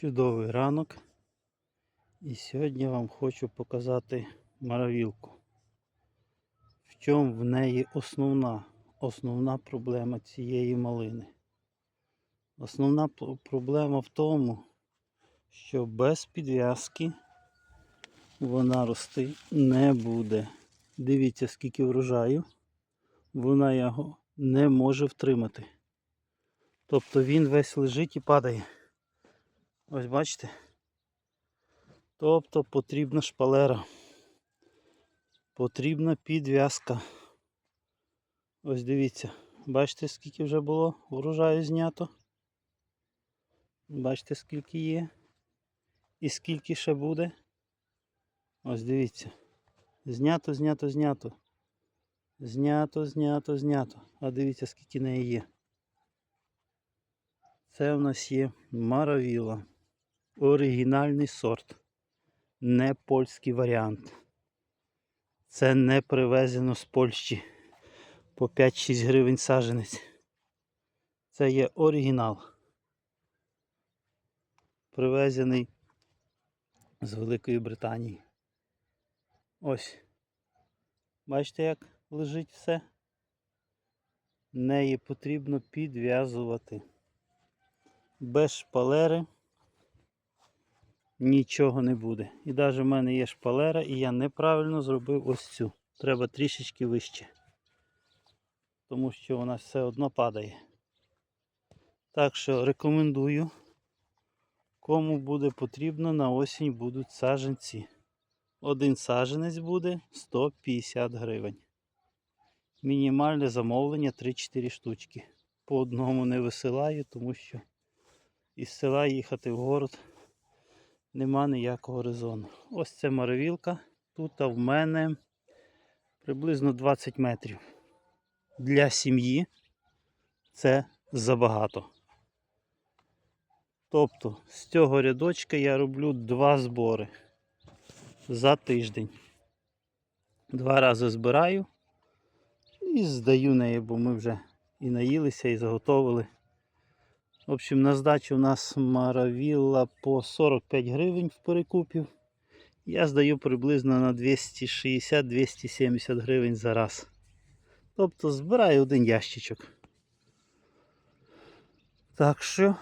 Чудовий ранок. І сьогодні вам хочу показати маравілку. В чому в неї основна, основна проблема цієї малини. Основна проблема в тому, що без підв'язки вона рости не буде. Дивіться, скільки врожаю, вона його не може втримати. Тобто він весь лежить і падає. Ось бачите? Тобто потрібна шпалера. Потрібна підв'язка. Ось дивіться. Бачите, скільки вже було врожаю знято? Бачите, скільки є? І скільки ще буде? Ось дивіться. Знято, знято, знято. Знято, знято, знято. А дивіться, скільки неї є. Це в нас є маравіла. Оригінальний сорт. Не польський варіант. Це не привезено з Польщі по 5-6 гривень саженець. Це є оригінал. Привезений з Великої Британії. Ось. Бачите, як лежить все? Неї потрібно підв'язувати. Без шпалери нічого не буде. І навіть в мене є шпалера, і я неправильно зробив ось цю. Треба трішечки вище. Тому що вона все одно падає. Так що рекомендую. Кому буде потрібно, на осінь будуть саженці. Один саженець буде 150 гривень. Мінімальне замовлення 3-4 штучки. По одному не висилаю, тому що із села їхати в город нема ніякого резону. Ось це маравілка. Тут в мене приблизно 20 метрів. Для сім'ї це забагато. Тобто з цього рядочка я роблю два збори за тиждень. Два рази збираю і здаю неї, бо ми вже і наїлися, і заготовили. В общем, на здачу у нас маравілла по 45 гривень в перекупів. Я здаю приблизно на 260-270 гривень за раз. Тобто збираю один ящичок. Так що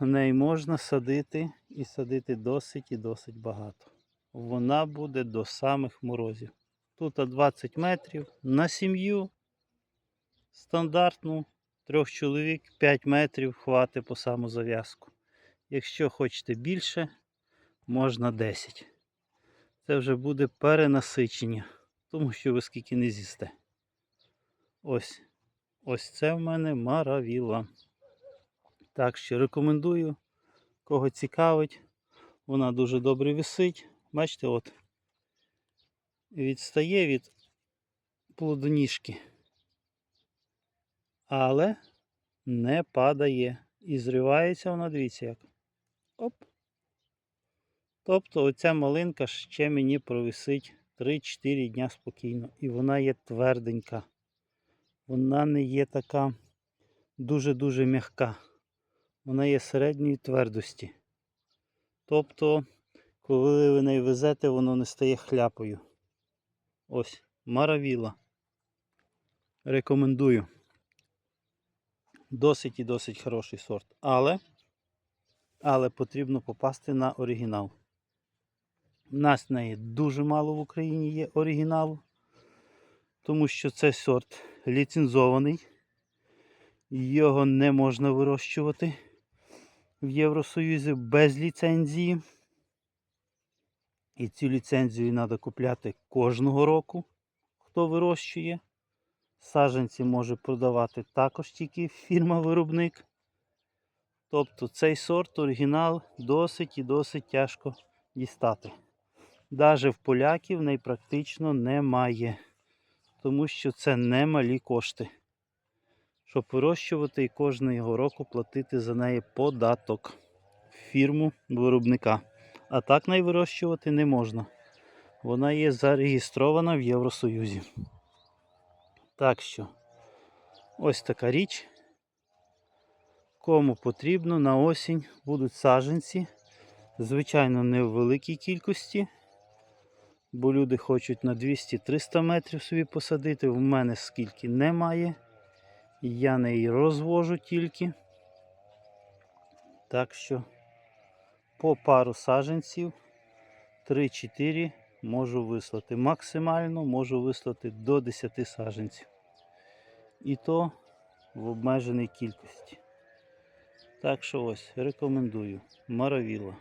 неї можна садити і садити досить і досить багато. Вона буде до самих морозів. Тут 20 метрів на сім'ю стандартну трьох чоловік 5 метрів хватить по саму зав'язку. Якщо хочете більше, можна 10. Це вже буде перенасичення, тому що ви скільки не з'їсте. Ось. Ось це в мене маравіла. Так що рекомендую, кого цікавить. Вона дуже добре висить. Бачите, от відстає від плодоніжки але не падає. І зривається вона, дивіться як. Оп. Тобто оця малинка ще мені провисить 3-4 дня спокійно. І вона є тверденька. Вона не є така дуже-дуже м'яка. Вона є середньої твердості. Тобто, коли ви неї везете, воно не стає хляпою. Ось, маравіла. Рекомендую досить і досить хороший сорт. Але, але потрібно попасти на оригінал. У нас неї дуже мало в Україні є оригіналу, тому що цей сорт ліцензований. Його не можна вирощувати в Євросоюзі без ліцензії. І цю ліцензію треба купляти кожного року, хто вирощує. Саджанці може продавати також тільки фірма-виробник. Тобто цей сорт оригінал досить і досить тяжко дістати. Навіть в поляків найпрактично немає. Тому що це немалі кошти. Щоб вирощувати і кожного року платити за неї податок в фірму виробника. А так найвирощувати не можна. Вона є зареєстрована в Євросоюзі. Так що, ось така річ. Кому потрібно на осінь будуть саджанці. Звичайно, не в великій кількості, бо люди хочуть на 200-300 метрів собі посадити. В мене скільки немає. Я не її розвожу тільки. Так що по пару саджанців 3-4 можу вислати. Максимально можу вислати до 10 саженців. І то в обмеженій кількості. Так що ось рекомендую. Маравіла.